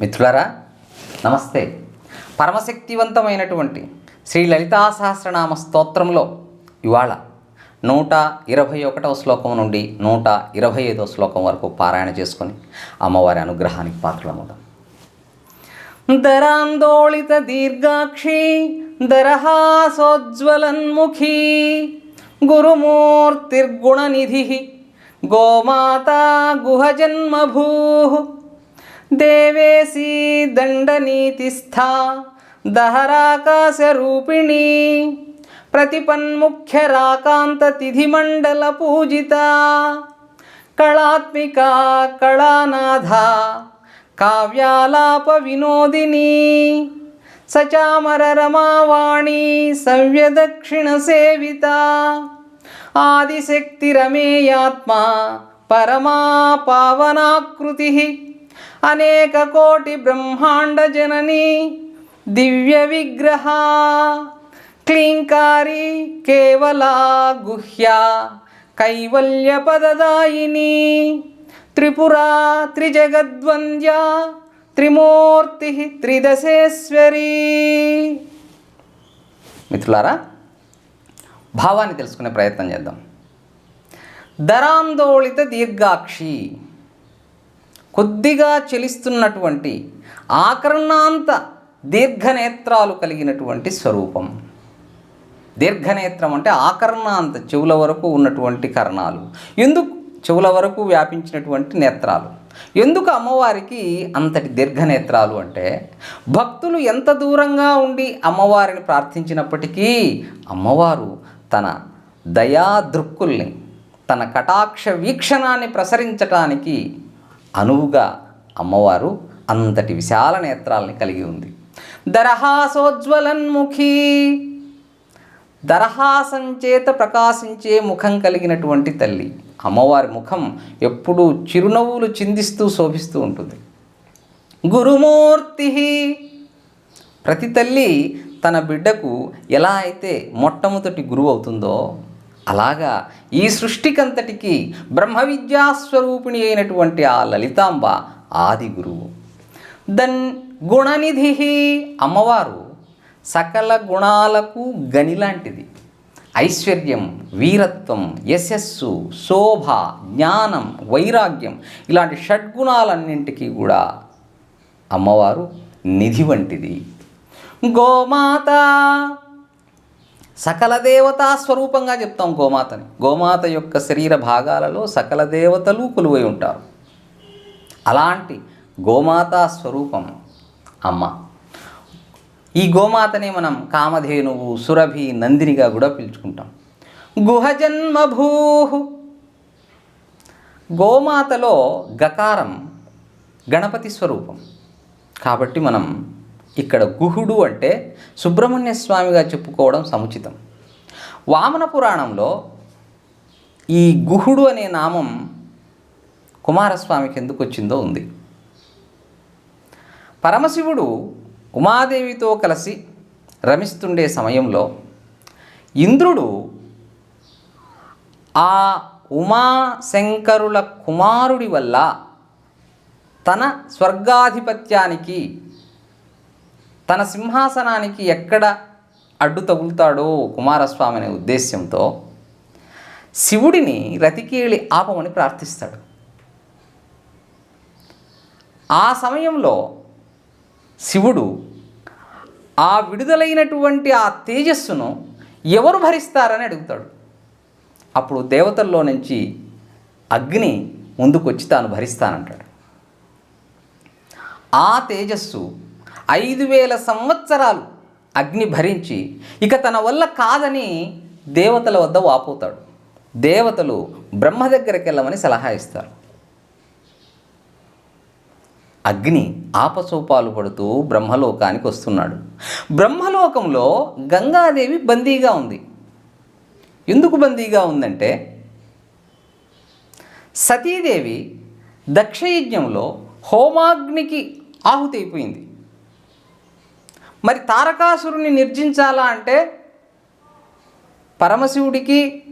మిత్రులారా నమస్తే. పరమశక్తివంతమైనటువంటి శ్రీ లలితా సహస్రనామ స్తోత్రంలో ఇవాళ నూట ఇరవై ఒకటవ శ్లోకం నుండి నూట ఇరవై ఐదవ శ్లోకం వరకు పారాయణ చేసుకొని అమ్మవారి అనుగ్రహానికి పాత్రలమవుదాం. దరాందోళిత దీర్ఘాక్షి దరహాసోజ్వలన్ముఖీ గురుమూర్తిర్గుణనిధి గోమాతా గుహజన్మభూ దేవేశీ దండనీతిస్థా దహరాకాశరూపిణీ ప్రతిపన్ముఖ్యరాకాంతతిథిమండల పూజిత కళాత్మిక కళానాథ కావ్యాలాప వినోదిని సచామర రమావాణి సవ్యదక్షిణ సేవిత ఆదిశక్తి రమేయాత్మ పరమా పావనాకృతి అనేక కోటి బ్రహ్మాండ జనని దివ్య విగ్రహ క్లీంకారి కేవల గుహ్య కైవల్య పదదాయిని త్రిపురా త్రిజగద్వంద్య త్రిమూర్తి త్రిదశేశ్వరి. మిత్రులారా భావాన్ని తెలుసుకునే ప్రయత్నం చేద్దాం. దరాందోళిత దీర్ఘాక్షి. కొద్దిగా చెలిస్తున్నటువంటి ఆకర్ణాంత దీర్ఘనేత్రాలు కలిగినటువంటి స్వరూపం. దీర్ఘనేత్రం అంటే ఆకర్ణాంత చెవుల వరకు ఉన్నటువంటి కర్ణాలు. ఎందుకు చెవుల వరకు వ్యాపించినటువంటి నేత్రాలు? ఎందుకు అమ్మవారికి అంతటి దీర్ఘనేత్రాలు అంటే భక్తులు ఎంత దూరంగా ఉండి అమ్మవారిని ప్రార్థించినప్పటికీ అమ్మవారు తన దయా దృక్కుల్ని తన కటాక్ష వీక్షణాన్ని ప్రసరించటానికి అనువుగా అమ్మవారు అంతటి విశాల నేత్రాలని కలిగి ఉంది. దరహాసోజ్వలన్ముఖి. దరహాసం చేత ప్రకాశించే ముఖం కలిగినటువంటి తల్లి. అమ్మవారి ముఖం ఎప్పుడూ చిరునవ్వులు చిందిస్తూ శోభిస్తూ ఉంటుంది. గురుమూర్తి. ప్రతి తల్లి తన బిడ్డకు ఎలా అయితే మొట్టమొదటి గురువు అవుతుందో అలాగా ఈ సృష్టికంతటికి బ్రహ్మ విద్యాస్వరూపిణి అయినటువంటి ఆ లలితాంబ ఆది గురువు దన్ గుణనిధి అమ్మవారు సకల గుణాలకు గనిలాంటిది. ఐశ్వర్యం వీరత్వం యశస్సు శోభ జ్ఞానం వైరాగ్యం ఇలాంటి షడ్గుణాలన్నింటికీ కూడా అమ్మవారు నిధి వంటిది. గోమాత సకల దేవతా స్వరూపంగా చెప్తాం గోమాతని. గోమాత యొక్క శరీర భాగాలలో సకల దేవతలు కొలువై ఉంటారు. అలాంటి గోమాతా స్వరూపం అమ్మ. ఈ గోమాతనే మనం కామధేనువు సురభి నందినిగా కూడా పిలుచుకుంటాం. గుహజన్మభూ గోమాతలో గకారం గణపతి స్వరూపం. కాబట్టి మనం ఇక్కడ గుహుడు అంటే సుబ్రహ్మణ్య స్వామిగా చెప్పుకోవడం సముచితం. వామన పురాణంలో ఈ గుహుడు అనే నామం కుమారస్వామికి ఎందుకు వచ్చిందో ఉంది. పరమశివుడు ఉమాదేవితో కలిసి రమిస్తుండే సమయంలో ఇంద్రుడు ఆ ఉమాశంకరుల కుమారుడి వల్ల తన స్వర్గాధిపత్యానికి తన సింహాసనానికి ఎక్కడ అడ్డు తగులుతాడో కుమారస్వామి అనే ఉద్దేశ్యంతో శివుడిని రతికేళి ఆపమని ప్రార్థిస్తాడు. ఆ సమయంలో శివుడు ఆ విడుదలైనటువంటి ఆ తేజస్సును ఎవరు భరిస్తారని అడుగుతాడు. అప్పుడు దేవతల్లో నుంచి అగ్ని ముందుకొచ్చి తాను భరిస్తానంటాడు. ఆ తేజస్సు ఐదు వేల సంవత్సరాలు అగ్ని భరించి ఇక తన వల్ల కాదని దేవతల వద్ద వాపోతాడు. దేవతలు బ్రహ్మ దగ్గరికి వెళ్ళమని సలహా ఇస్తారు. అగ్ని ఆపసోపాలు పడుతూ బ్రహ్మలోకానికి వస్తున్నాడు. బ్రహ్మలోకంలో గంగాదేవి బందీగా ఉంది. ఎందుకు బందీగా ఉందంటే సతీదేవి దక్షయజ్ఞంలో హోమాగ్నికి ఆహుతి అయిపోయింది. మరి తారకాసురుని నిర్జించాలా అంటే పరమశివుడికి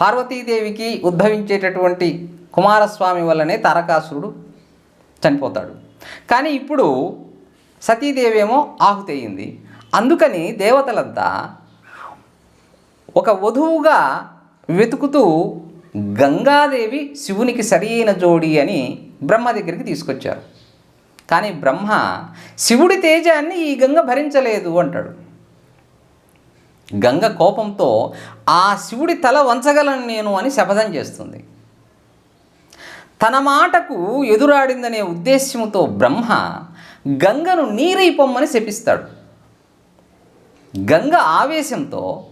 పార్వతీదేవికి ఉద్భవించేటటువంటి కుమారస్వామి వల్లనే తారకాసురుడు చనిపోతాడు. కానీ ఇప్పుడు సతీదేవి ఏమో ఆహుతయింది. అందుకని దేవతలంతా ఒక వధువుగా వెతుకుతూ గంగాదేవి శివునికి సరైన జోడి అని బ్రహ్మ దగ్గరికి తీసుకొచ్చారు. కానీ బ్రహ్మ శివుడి తేజాన్ని ఈ గంగ భరించలేదు అంటాడు. గంగ కోపంతో ఆ శివుడి తల వంచగలను నేను అని శపథం చేస్తుంది. తన మాటకు ఎదురాడిందనే ఉద్దేశ్యంతో బ్రహ్మ గంగను నీరై పొమ్మని శపిస్తాడు. గంగ ఆవేశంతో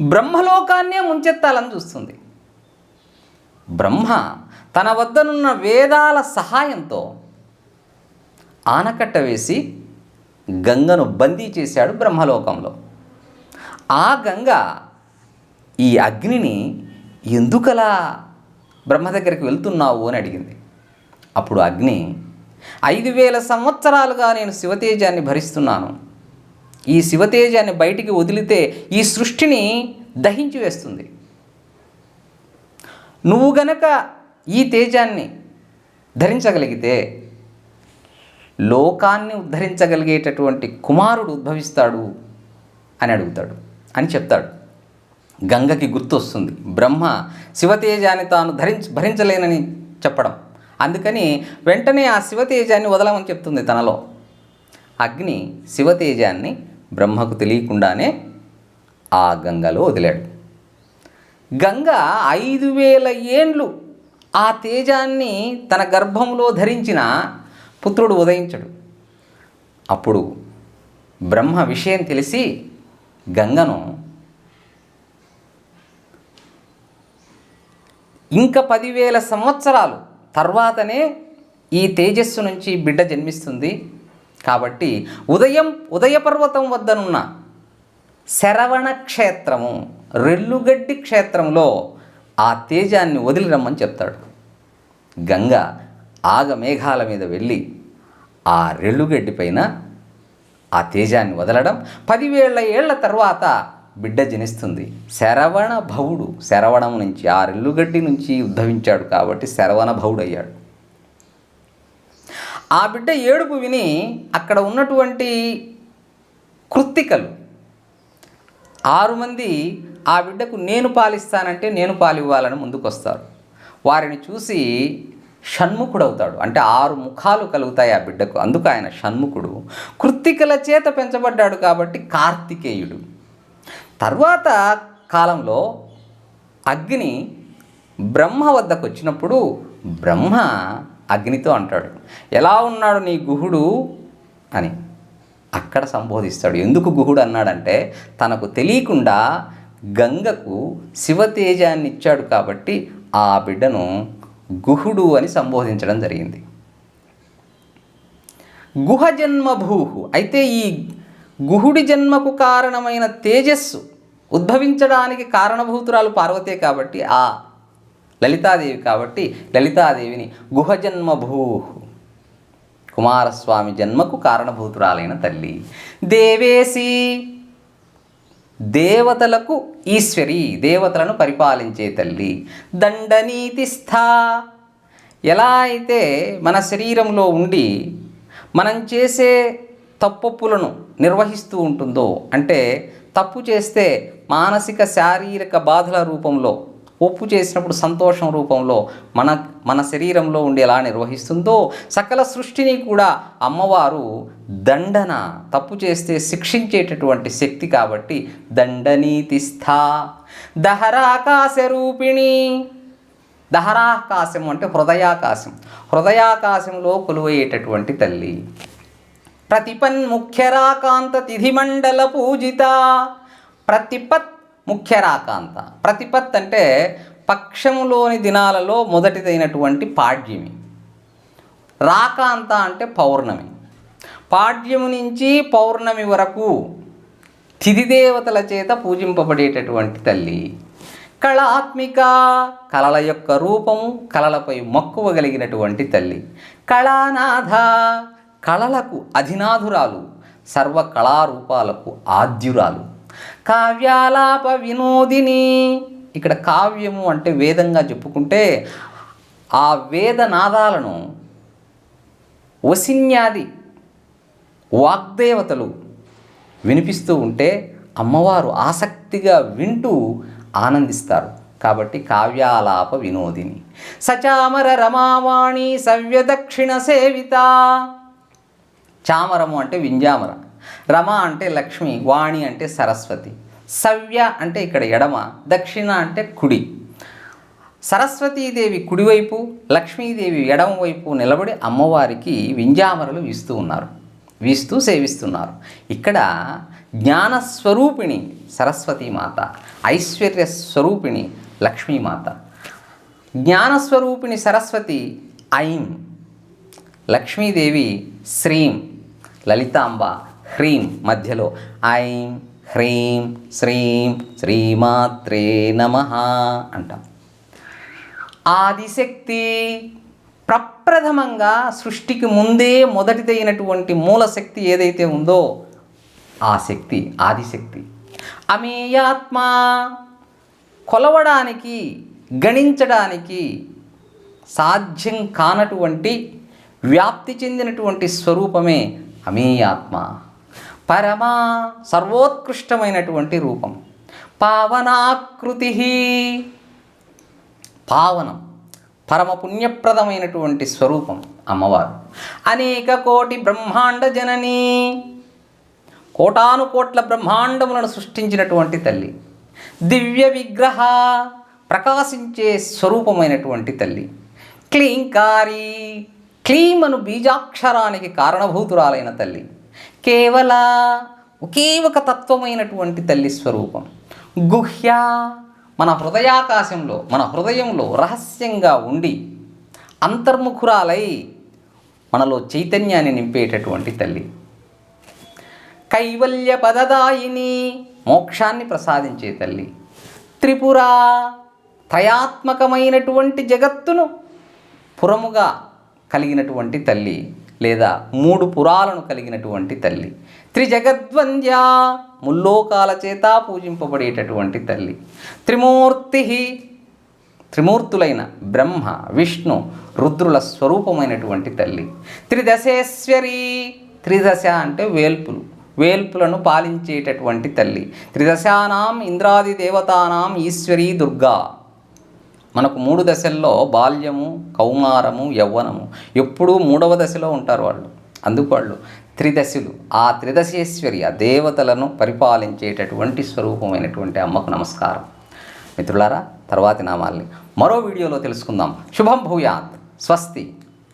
బ్రహ్మలోకాన్నే ముంచెత్తాలని చూస్తుంది. బ్రహ్మ తన వద్దనున్న వేదాల సహాయంతో ఆనకట్ట వేసి గంగను బందీ చేశాడు బ్రహ్మలోకంలో. ఆ గంగ ఈ అగ్నిని ఎందుకలా బ్రహ్మ దగ్గరికి వెళ్తున్నావు అని అడిగింది. అప్పుడు అగ్ని ఐదు వేల సంవత్సరాలుగా నేను శివతేజాన్ని భరిస్తున్నాను. ఈ శివతేజాన్ని బయటికి వదిలితే ఈ సృష్టిని దహించి వేస్తుంది. నువ్వు గనక ఈ తేజాన్ని ధరించగలిగితే లోకాన్ని ఉద్ధరించగలిగేటటువంటి కుమారుడు ఉద్భవిస్తాడు అని అడుగుతాడు అని చెప్తాడు. గంగకి గుర్తొస్తుంది బ్రహ్మ శివతేజాన్ని తాను ధరించ భరించలేనని చెప్పడం. అందుకని వెంటనే ఆ శివతేజాన్ని వదలమని చెప్తుంది తనలో. అగ్ని శివతేజాన్ని బ్రహ్మకు తెలియకుండానే ఆ గంగలో వదిలాడు. గంగ ఐదు వేల ఏండ్లు ఆ తేజాన్ని తన గర్భంలో ధరించిన పుత్రుడు ఉదయించడు. అప్పుడు బ్రహ్మ విషయం తెలిసి గంగను ఇంకా పదివేల సంవత్సరాలు తర్వాతనే ఈ తేజస్సు నుంచి బిడ్డ జన్మిస్తుంది. కాబట్టి ఉదయం ఉదయ పర్వతం వద్దనున్న శరవణ క్షేత్రము రెల్లుగడ్డి క్షేత్రంలో ఆ తేజాన్ని వదిలి రమ్మని చెప్తాడు. గంగ ఆగ మేఘాల మీద వెళ్ళి ఆ రెల్లుగడ్డి పైన ఆ తేజాన్ని వదలడం పదివేల ఏళ్ళ తర్వాత బిడ్డ జనిస్తుంది. శరవణ భవుడు శరవణం నుంచి ఆ రెల్లుగడ్డి నుంచి ఉద్భవించాడు కాబట్టి శరవణ భవుడు అయ్యాడు ఆ బిడ్డ ఏడుపు విని అక్కడ ఉన్నటువంటి కృత్తికలు ఆరు మంది ఆ బిడ్డకు నేను పాలిస్తానంటే నేను పాలివ్వాలని ముందుకొస్తారు. వారిని చూసి షణ్ముఖుడవుతాడు. అంటే ఆరు ముఖాలు కలుగుతాయి ఆ బిడ్డకు. అందుకు ఆయన షణ్ముఖుడు. కృత్తికల చేత పెంచబడ్డాడు కాబట్టి కార్తికేయుడు. తర్వాత కాలంలో అగ్ని బ్రహ్మ వద్దకు వచ్చినప్పుడు బ్రహ్మ అగ్నితో అంటాడు ఎలా ఉన్నాడు నీ గుహుడు? అని. అక్కడ సంబోధిస్తాడు. ఎందుకు గుహుడు అన్నాడంటే తనకు తెలియకుండా గంగకు శివతేజాన్ని ఇచ్చాడు కాబట్టి ఆ బిడ్డను గుహుడు అని సంబోధించడం జరిగింది. గుహ జన్మభూహు. అయితే ఈ గుహుడి జన్మకు కారణమైన తేజస్సు ఉద్భవించడానికి కారణభూతురాలు పార్వతే కాబట్టి ఆ లలితాదేవి కాబట్టి లలితాదేవిని గుహ జన్మ కుమారస్వామి జన్మకు కారణభూతురాలైన తల్లి. దేవేసి దేవతలకు ఈశ్వరి దేవతలను పరిపాలించే తల్లి. దండనీతిస్థా. ఎలా అయితే మన శరీరంలో ఉండి మనం చేసే తప్పులను నిర్వహిస్తూ ఉంటుందో అంటే తప్పు చేస్తే మానసిక శారీరక బాధల రూపంలో ఒప్పు చేసినప్పుడు సంతోషం రూపంలో మన మన శరీరంలో ఉండేలా నిర్వహిస్తుందో సకల సృష్టిని కూడా అమ్మవారు దండన తప్పు చేస్తే శిక్షించేటటువంటి శక్తి కాబట్టి దండనీతిస్థా. దహరాకాశ రూపిణి దహరాకాశం అంటే హృదయాకాశం. హృదయాకాశంలో కొలువయ్యేటటువంటి తల్లి. ప్రతిపన్ ముఖ్యరాకాంత తిథిమండల పూజిత. ప్రతిపత్ ముఖ్య రాకాంత ప్రతిపత్ అంటే పక్షములోని దినాలలో మొదటిదైనటువంటి పాడ్యమి. రాకాంత అంటే పౌర్ణమి. పాడ్యము నుంచి పౌర్ణమి వరకు తిథిదేవతల చేత పూజింపబడేటటువంటి తల్లి. కళాత్మిక కళల యొక్క రూపము కళలపై మక్కువ కలిగినటువంటి తల్లి. కళానాథ కళలకు అధినాథురాలు సర్వ కళారూపాలకు ఆద్యురాలు. కావ్యాలాప వినోదిని. ఇక్కడ కావ్యము అంటే వేదంగా చెప్పుకుంటే ఆ వేద నాదాలను వసిన్యాది వాగ్దేవతలు వినిపిస్తూ ఉంటే అమ్మవారు ఆసక్తిగా వింటూ ఆనందిస్తారు. కాబట్టి కావ్యాలాప వినోదిని. సచామర రమావాణి సవ్యదక్షిణ సేవిత. చామరము అంటే వింజామర. రమ అంటే లక్ష్మి వాణి అంటే సరస్వతి సవ్య అంటే ఇక్కడ ఎడమ దక్షిణ అంటే కుడి. సరస్వతీదేవి కుడివైపు లక్ష్మీదేవి ఎడమవైపు నిలబడి అమ్మవారికి వింజామరలు వీస్తూ ఉన్నారు వీస్తూ సేవిస్తున్నారు. ఇక్కడ జ్ఞానస్వరూపిణి సరస్వతీమాత ఐశ్వర్య స్వరూపిణి లక్ష్మీమాత జ్ఞానస్వరూపిణి సరస్వతి ఐం లక్ష్మీదేవి శ్రీం లలితాంబ హ్రీం మధ్యలో. ఐం హ్రీం శ్రీం శ్రీమాత్రే నమ అంటాం. ఆదిశక్తి ప్రప్రథమంగా సృష్టికి ముందే మొదటిదైనటువంటి మూలశక్తి ఏదైతే ఉందో ఆ శక్తి ఆదిశక్తి. అమేయాత్మ కొలవడానికి గణించడానికి సాధ్యం కానటువంటి వ్యాప్తి చెందినటువంటి స్వరూపమే అమేయాత్మ. పరమ సర్వోత్కృష్టమైనటువంటి రూపం. పావనాకృతి పావనం పరమ పుణ్యప్రదమైనటువంటి స్వరూపం అమ్మవారు. అనేక కోటి బ్రహ్మాండ జనని కోటానుకోట్ల బ్రహ్మాండములను సృష్టించినటువంటి తల్లి. దివ్య విగ్రహ ప్రకాశించే స్వరూపమైనటువంటి తల్లి. క్లీంకారి క్లీమను బీజాక్షరానికి కారణభూతురాలైన తల్లి. కేవల ఒకే ఒక తత్వమైనటువంటి తల్లి స్వరూపం. గుహ్య మన హృదయాకాశంలో మన హృదయంలో రహస్యంగా ఉండి అంతర్ముఖురాలై మనలో చైతన్యాన్ని నింపేటటువంటి తల్లి. కైవల్య పదదాయిని మోక్షాన్ని ప్రసాదించే తల్లి. త్రిపుర త్రయాత్మకమైనటువంటి జగత్తును పురముగా కలిగినటువంటి తల్లి. లేదా మూడు పురాలను కలిగినటువంటి తల్లి. త్రిజగద్వంద్య ముల్లోకాల చేత పూజింపబడేటటువంటి తల్లి. త్రిమూర్తి త్రిమూర్తులైన బ్రహ్మ విష్ణు రుద్రుల స్వరూపమైనటువంటి తల్లి. త్రిదశేశ్వరి త్రిదశ అంటే వేల్పులు. వేల్పులను పాలించేటటువంటి తల్లి. త్రిదశానాం ఇంద్రాది దేవతానాం ఈశ్వరీ దుర్గా. మనకు మూడు దశల్లో బాల్యము కౌమారము యవ్వనము. ఎప్పుడూ మూడవ దశలో ఉంటారు వాళ్ళు. అందుకు వాళ్ళు త్రిదశలు. ఆ త్రిదశేశ్వర్య దేవతలను పరిపాలించేటటువంటి స్వరూపమైనటువంటి అమ్మకు నమస్కారం. మిత్రులారా తర్వాతి నామాల్ని మరో వీడియోలో తెలుసుకుందాం. శుభం భూయాత్. స్వస్తి.